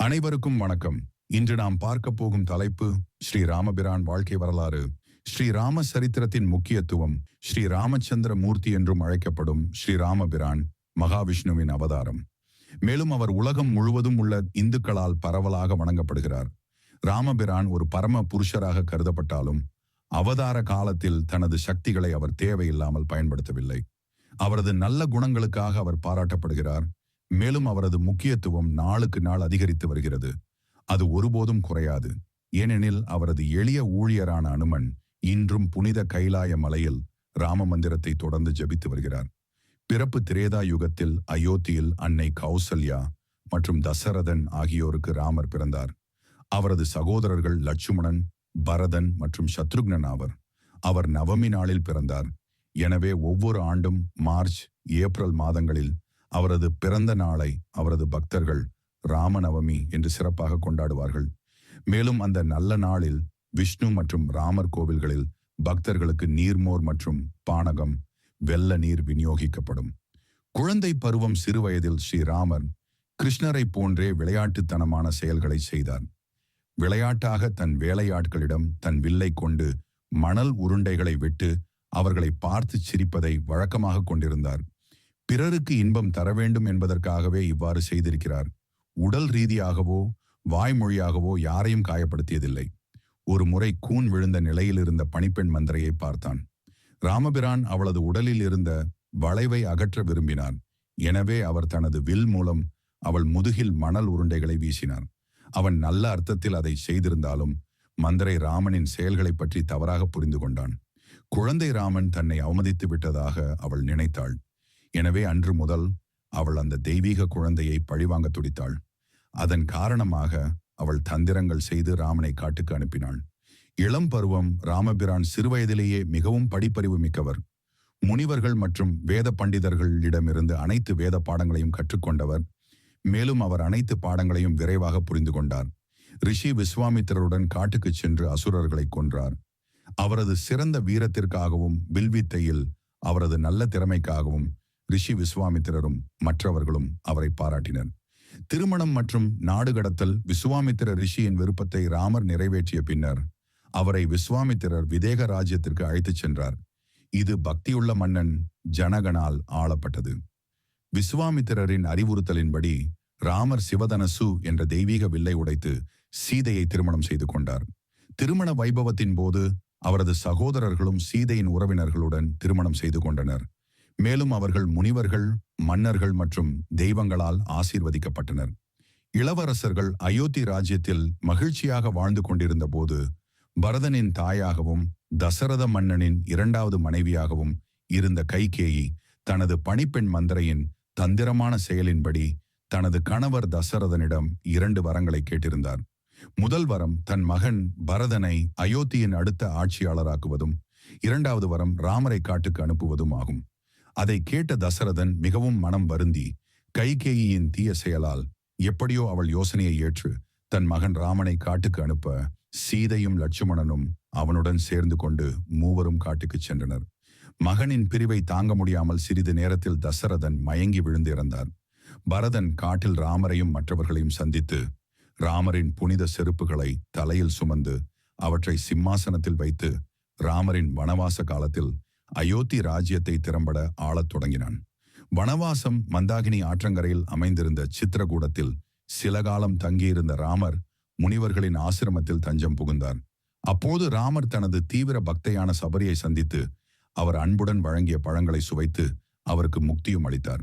அனைவருக்கும் வணக்கம். இன்று நாம் பார்க்க போகும் தலைப்பு ஸ்ரீ ராமபிரான் வாழ்க்கை வரலாறு. ஸ்ரீ ராம சரித்திரத்தின் முக்கியத்துவம் ஸ்ரீ ராமச்சந்திர மூர்த்தி என்றும் அழைக்கப்படும் ஸ்ரீ ராமபிரான் மகாவிஷ்ணுவின் அவதாரம். மேலும் அவர் உலகம் முழுவதும் உள்ள இந்துக்களால் பரவலாக வணங்கப்படுகிறார். ராமபிரான் ஒரு பரம புருஷராக கருதப்பட்டாலும் அவதார காலத்தில் தனது சக்திகளை அவர் தேவையில்லாமல் பயன்படுத்தவில்லை. அவரது நல்ல குணங்களுக்காக அவர் பாராட்டப்படுகிறார். மேலும் அவரது முக்கியத்துவம் நாளுக்கு நாள் அதிகரித்து வருகிறது. அது ஒருபோதும் குறையாது. ஏனெனில் அவரது எளிய ஊழியரான அனுமன் இன்றும் புனித கைலாய மலையில் ராம மந்திரத்தை தொடர்ந்து ஜபித்து வருகிறார். பிறப்பு திரேதா யுகத்தில் அயோத்தியில் அன்னை கௌசல்யா மற்றும் தசரதன் ஆகியோருக்கு ராமர் பிறந்தார். அவரது சகோதரர்கள் லட்சுமணன் பரதன் மற்றும் சத்ருக்னன் ஆவர். அவர் நவமி நாளில் பிறந்தார். எனவே ஒவ்வொரு ஆண்டும் மார்ச் ஏப்ரல் மாதங்களில் அவரது பிறந்த நாளை அவரது பக்தர்கள் ராமநவமி என்று சிறப்பாக கொண்டாடுவார்கள். மேலும் அந்த நல்ல நாளில் விஷ்ணு மற்றும் ராமர் கோவில்களில் பக்தர்களுக்கு நீர்மோர் மற்றும் பானகம் வெள்ள நீர் விநியோகிக்கப்படும். குழந்தை பருவம் சிறுவயதில் ஸ்ரீராமர் கிருஷ்ணரை போன்றே விளையாட்டுத்தனமான செயல்களை செய்தார். விளையாட்டாக தன் வேலையாட்களிடம் தன் வில்லை கொண்டு மணல் உருண்டைகளை விட்டு அவர்களை பார்த்து சிரிப்பதை வழக்கமாக கொண்டிருந்தார். பிறருக்கு இன்பம் தர வேண்டும் என்பதற்காகவே இவ்வாறு செய்திருக்கிறார். உடல் ரீதியாகவோ வாய்மொழியாகவோ யாரையும் காயப்படுத்தியதில்லை. ஒரு முறை கூன் விழுந்த நிலையில் இருந்த பணிப்பெண் மந்திரையை பார்த்தான். ராமபிரான் அவளது உடலில் இருந்த வளைவை அகற்ற விரும்பினார் எனவே அவர் தனது வில் மூலம் அவள் முதுகில் மணல் உருண்டைகளை வீசினார் அவன் நல்ல அர்த்தத்தில் அதை செய்திருந்தாலும் மந்திரை ராமனின் செயல்களை பற்றி தவறாக புரிந்து கொண்டான். குழந்தை ராமன் தன்னை அவமதித்து விட்டதாக அவள் நினைத்தாள். எனவே அன்று முதல் அவள் அந்த தெய்வீக குழந்தையை பழிவாங்க துடித்தாள். அதன் காரணமாக அவள் தந்திரங்கள் செய்து ராமனை காட்டுக்கு அனுப்பினாள். இளம் பருவம் ராமபிரான் சிறுவயதிலேயே மிகவும் படிப்பறிவு மிக்கவர். முனிவர்கள் மற்றும் வேத பண்டிதர்களிடமிருந்து அனைத்து வேத பாடங்களையும் கற்றுக்கொண்டவர். மேலும் அவர் அனைத்து பாடங்களையும் விரைவாக புரிந்து கொண்டார். ரிஷி விஸ்வாமித்திரருடன் காட்டுக்குச் சென்று அசுரர்களை கொன்றார். அவரது சிறந்த வீரத்திற்காகவும் வில்வித்தையில் அவரது நல்ல திறமைக்காகவும் ரிஷி விஸ்வாமித்திரரும் மற்றவர்களும் அவரை பாராட்டினர். திருமணம் மற்றும் நாடு கடத்தல் விஸ்வாமித்திர ரிஷியின் விருப்பத்தை ராமர் நிறைவேற்றிய பின்னர் அவரை விஸ்வாமித்திரர் விதேக ராஜ்யத்திற்கு அழைத்துச் சென்றார். இது பக்தியுள்ள மன்னன் ஜனகனால் ஆளப்பட்டது. விஸ்வாமித்திரரின் அறிவுறுத்தலின்படி ராமர் சிவதனசு என்ற தெய்வீக வில்லை உடைத்து சீதையை திருமணம் செய்து கொண்டார். திருமண வைபவத்தின் போது அவரது சகோதரர்களும் சீதையின் உறவினர்களுடன் திருமணம் செய்து கொண்டனர். மேலும் அவர்கள் முனிவர்கள் மன்னர்கள் மற்றும் தெய்வங்களால் ஆசீர்வதிக்கப்பட்டனர். இளவரசர்கள் அயோத்தி ராஜ்யத்தில் மகிழ்ச்சியாக வாழ்ந்து கொண்டிருந்த போது பரதனின் தாயாகவும் தசரத மன்னனின் இரண்டாவது மனைவியாகவும் இருந்த கைகேயி தனது பணிப்பெண் மந்திரையின் தந்திரமான செயலின்படி தனது கணவர் தசரதனிடம் இரண்டு வரங்களை கேட்டிருந்தார். முதல் வரம் தன் மகன் பரதனை அயோத்தியின் அடுத்த ஆட்சியாளராக்குவதும் இரண்டாவது வரம் ராமரை காட்டுக்கு அனுப்புவதும் ஆகும். அதை கேட்ட தசரதன் மிகவும் மனம் வருந்தி கைகேயியின் தீய செயலால் எப்படியோ அவள் யோசனையை ஏற்று தன் மகன் ராமனை காட்டுக்கு அனுப்ப சீதையும் லட்சுமணனும் அவனுடன் சேர்ந்து கொண்டு மூவரும் காட்டுக்குச் சென்றனர். மகனின் பிரிவை தாங்க முடியாமல் சிறிது நேரத்தில் தசரதன் மயங்கி விழுந்து இறந்தார் பரதன் காட்டில் ராமரையும் மற்றவர்களையும் சந்தித்து ராமரின் புனித செருப்புகளை தலையில் சுமந்து அவற்றை சிம்மாசனத்தில் வைத்து ராமரின் வனவாச காலத்தில் அயோத்தி ராஜ்யத்தை திறம்பட ஆளத் தொடங்கினான். வனவாசம் மந்தாகினி ஆற்றங்கரையில் அமைந்திருந்த சித்திரகூடத்தில் சில காலம் தங்கியிருந்த ராமர் முனிவர்களின் ஆசிரமத்தில் தஞ்சம் புகுந்தார். அப்போது ராமர் தனது தீவிர பக்தையான சபரியை சந்தித்து அவர் அன்புடன் வழங்கிய பழங்களை சுவைத்து அவருக்கு முக்தியும் அளித்தார்.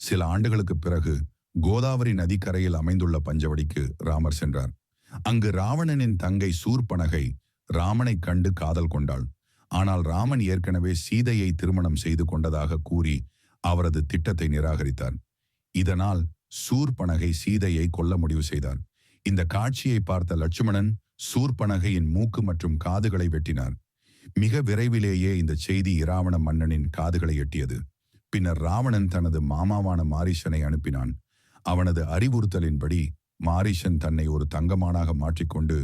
சில ஆண்டுகளுக்கு பிறகு கோதாவரி நதிக்கரையில் அமைந்துள்ள பஞ்சவடிக்கு ராமர் சென்றார். அங்கு ராவணனின் தங்கை சூர்பனகை ராமனை கண்டு காதல் கொண்டாள். ஆனால் ராமன் ஏற்கனவே சீதையை திருமணம் செய்து கொண்டதாக கூறி அவரது திட்டத்தை நிராகரித்தார். இதனால் சூர்பனகை சீதையை கொல்ல முடிவு செய்தார். இந்த காட்சியை பார்த்த லட்சுமணன் சூர்பனகையின் மூக்கு மற்றும் காதுகளை வெட்டினார். மிக விரைவிலேயே இந்த செய்தி இராவண மன்னனின் காதுகளை எட்டியது. பின்னர் ராவணன் தனது மாமாவான மாரீசனை அனுப்பினான். அவனது அறிவுறுத்தலின்படி மாரீசன் தன்னை ஒரு தங்கமானாக மாற்றிக்கொண்டு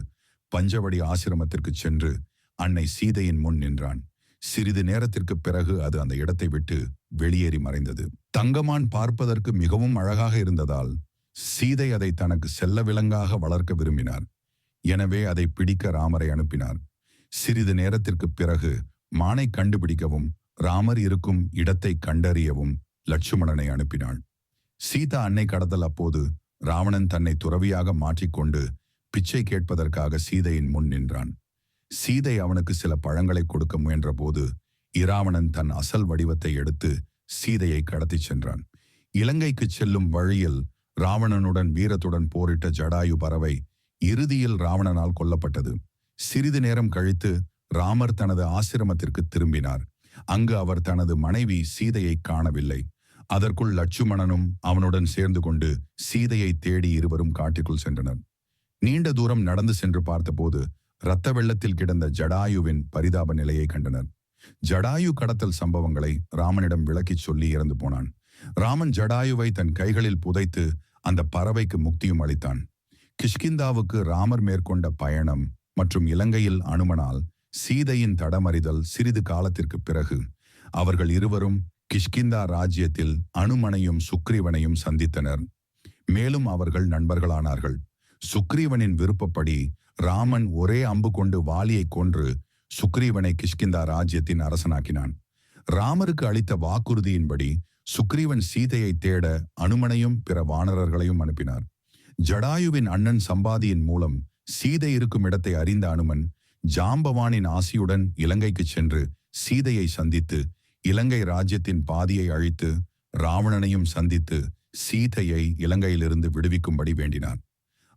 பஞ்சவடி ஆசிரமத்திற்கு சென்று அன்னை சீதையின் முன் நின்றான். சிறிது நேரத்திற்கு பிறகு அது அந்த இடத்தை விட்டு வெளியேறி மறைந்தது. தங்கமான் பார்ப்பதற்கு மிகவும் அழகாக இருந்ததால் சீதை அதை தனக்கு செல்ல விலங்காக வளர்க்க விரும்பினார். எனவே அதை பிடிக்க ராமரை அனுப்பினார். சிறிது நேரத்திற்குப் பிறகு மானை கண்டுபிடிக்கவும் ராமர் இருக்கும் இடத்தை கண்டறியவும் லட்சுமணனை அனுப்பினாள். சீதா அன்னை கடத்தல் அப்போது ராவணன் தன்னை துறவியாக மாற்றிக்கொண்டு பிச்சை கேட்பதற்காக சீதையின் முன் நின்றான். சீதை அவனுக்கு சில பழங்களை கொடுக்க முயன்றபோது இராவணன் தன் அசல் வடிவத்தை எடுத்து சீதையை கடத்திச் சென்றான். இலங்கைக்கு செல்லும் வழியில் ராவணனுடன் வீரத்துடன் போரிட்ட ஜடாயு பறவை இறுதியில் ராவணனால் கொல்லப்பட்டது. சிறிது நேரம் கழித்து ராமர் தனது ஆசிரமத்திற்கு திரும்பினார். அங்கு அவர் தனது மனைவி சீதையை காணவில்லை. அதற்குள் லட்சுமணனும் அவனுடன் சேர்ந்து கொண்டு சீதையை தேடி இருவரும் காட்டிற்குள் சென்றனர். நீண்ட தூரம் நடந்து சென்று பார்த்தபோது இரத்த வெள்ளத்தில் கிடந்த ஜடாயுவின் பரிதாப நிலையை கண்டனர். ஜடாயு கடத்தல் சம்பவங்களை ராமனிடம் விளக்கிச் சொல்லி இறந்து போனான். ராமன் ஜடாயுவை தன் கைகளில் புதைத்து அந்த பறவைக்கு முக்தியும் அளித்தான். கிஷ்கிந்தாவுக்கு ராமர் மேற்கொண்ட பயணம் மற்றும் இலங்கையில் அனுமனால் சீதையின் தடமறிதல் சிறிது காலத்திற்கு பிறகு அவர்கள் இருவரும் கிஷ்கிந்தா ராஜ்யத்தில் அனுமனையும் சுக்ரீவனையும் சந்தித்தனர். மேலும் அவர்கள் நண்பர்களானார்கள். சுக்ரீவனின் விருப்பப்படி ராமன் ஒரே அம்பு கொண்டு வாலியை கொன்று சுக்ரீவனை கிஷ்கிந்தா ராஜ்யத்தின் அரசனாக்கினான். ராமருக்கு அளித்த வாக்குறுதியின்படி சுக்ரீவன் சீதையை தேட அனுமனையும் பிற வானரர்களையும் அனுப்பினார். ஜடாயுவின் அண்ணன் சம்பாதியின் மூலம் சீதை இருக்கும் இடத்தை அறிந்த அனுமன் ஜாம்பவானின் ஆசியுடன் இலங்கைக்கு சென்று சீதையை சந்தித்து இலங்கை ராஜ்யத்தின் பாதியை அழித்து ராவணனையும் சந்தித்து சீதையை இலங்கையிலிருந்து விடுவிக்கும்படி வேண்டினான்.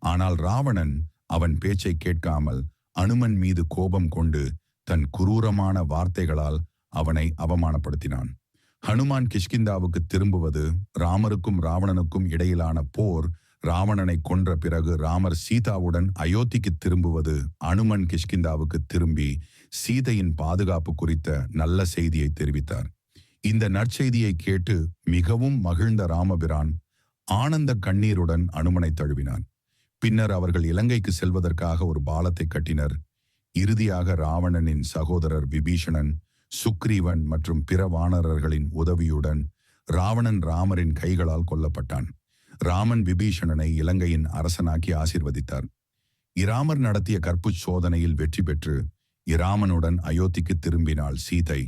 ஆனால் ராவணன் அவன் பேச்சை கேட்காமல் அனுமன் மீது கோபம் கொண்டு தன் குரூரமான வார்த்தைகளால் அவனை அவமானப்படுத்தினான். ஹனுமான் கிஷ்கிந்தாவுக்கு திரும்புவது ராமருக்கும் ராவணனுக்கும் இடையிலான போர் ராவணனை கொன்ற பிறகு ராமர் சீதாவுடன் அயோத்திக்கு திரும்புவது அனுமன் கிஷ்கிந்தாவுக்கு திரும்பி சீதையின் பாதுகாப்பு குறித்த நல்ல செய்தியை தெரிவித்தார். இந்த நற்செய்தியை கேட்டு மிகவும் மகிழ்ந்த ராமபிரான் ஆனந்த கண்ணீருடன் அனுமனை தழுவினான். பின்னர் அவர்கள் இலங்கைக்கு செல்வதற்காக ஒரு பாலத்தை கட்டினர். இறுதியாக ராவணனின் சகோதரர் விபீஷணன் சுக்ரீவன் மற்றும் பிற வானரர்களின் உதவியுடன் ராவணன் ராமரின் கைகளால் கொல்லப்பட்டான். ராமன் விபீஷணனை இலங்கையின் அரசனாக்கி ஆசிர்வதித்தார். இராமர் நடத்திய கற்பு சோதனையில் வெற்றி பெற்று இராமனுடன் அயோத்திக்கு திரும்பினாள் சீதை.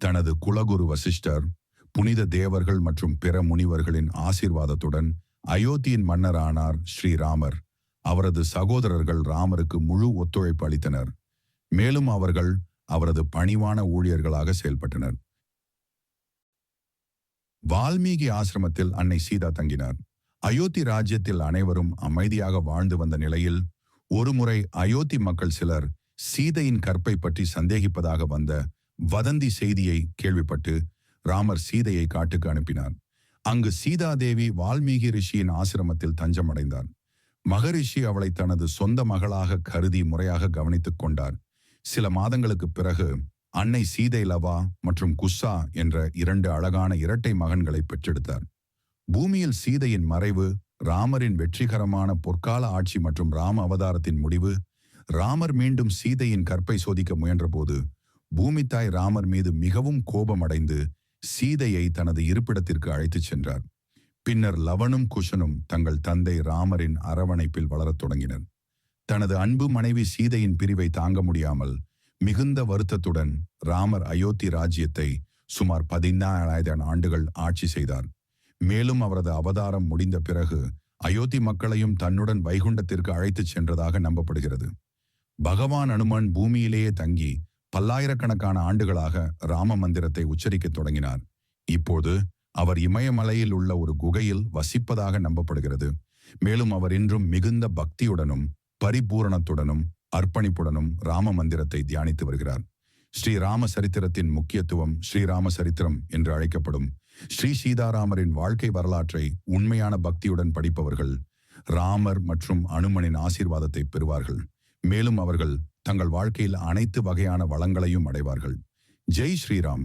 தனது குலகுரு வசிஷ்டர் புனித தேவர்கள் மற்றும் பிற முனிவர்களின் ஆசிர்வாதத்துடன் அயோத்தியின் மன்னரானார் ஸ்ரீராமர். அவரது சகோதரர்கள் ராமருக்கு முழு ஒத்துழைப்பு அளித்தனர். மேலும் அவர்கள் அவரது பணிவான ஊழியர்களாக செயல்பட்டனர். வால்மீகி ஆசிரமத்தில் அன்னை சீதா தங்கினார். அயோத்தி ராஜ்யத்தில் அனைவரும் அமைதியாக வாழ்ந்து வந்த நிலையில் ஒருமுறை அயோத்தி மக்கள் சிலர் சீதையின் கற்பை பற்றி சந்தேகிப்பதாக வந்த வதந்தி செய்தியை கேள்விப்பட்டு ராமர் சீதையை காட்டுக்கு அனுப்பினார். அங்கு சீதாதேவி வால்மீகி ரிஷியின் ஆசிரமத்தில் தஞ்சமடைந்தார். மகரிஷி அவளை தனது சொந்த மகளாக கருதி முறையாக கவனித்துக் கொண்டார். சில மாதங்களுக்கு பிறகு அன்னை சீதை லவா மற்றும் குஸ்ஸா என்ற இரண்டு அழகான இரட்டை மகன்களை பெற்றெடுத்தார். பூமியில் சீதையின் மறைவு ராமரின் வெற்றிகரமான பொற்கால ஆட்சி மற்றும் ராம அவதாரத்தின் முடிவு ராமர் மீண்டும் சீதையின் கற்பை சோதிக்க முயன்றபோது பூமித்தாய் ராமர் மீது மிகவும் கோபமடைந்து சீதையை தனது இருப்பிடத்திற்கு அழைத்துச் சென்றார். பின்னர் லவனும் குஷனும் தங்கள் தந்தை ராமரின் அரவணைப்பில் வளரத் தொடங்கினர். தனது அன்பு மனைவி சீதையின் பிரிவை தாங்க முடியாமல் மிகுந்த வருத்தத்துடன் ராமர் அயோத்தி ராஜ்யத்தை சுமார் பதினாலாயிரம் ஆண்டுகள் ஆட்சி செய்தார். மேலும் அவரது அவதாரம் முடிந்த பிறகு அயோத்தி மக்களையும் தன்னுடன் வைகுண்டத்திற்கு அழைத்துச் சென்றதாக நம்பப்படுகிறது. பகவான் அனுமன் பூமியிலேயே தங்கி பல்லாயிரக்கணக்கான ஆண்டுகளாக ராம மந்திரத்தை உச்சரிக்கத் தொடங்கினார். இப்போது அவர் இமயமலையில் உள்ள ஒரு குகையில் வசிப்பதாக நம்பப்படுகிறது. மேலும் அவர் இன்றும் மிகுந்த பக்தியுடனும் பரிபூரணத்துடனும் அர்ப்பணிப்புடனும் ராம மந்திரத்தை தியானித்து வருகிறார். ஸ்ரீ ராம சரித்திரத்தின் முக்கியத்துவம் ஸ்ரீராம சரித்திரம் என்று அழைக்கப்படும். ஸ்ரீ சீதாராமரின் வாழ்க்கை வரலாற்றை உண்மையான பக்தியுடன் படிப்பவர்கள் ராமர் மற்றும் அனுமனின் ஆசீர்வாதத்தை பெறுவார்கள். மேலும் அவர்கள் தங்கள் வாழ்க்கையில் அனைத்து வகையான வளங்களையும் அடைவார்கள். ஜெய் ஸ்ரீராம்.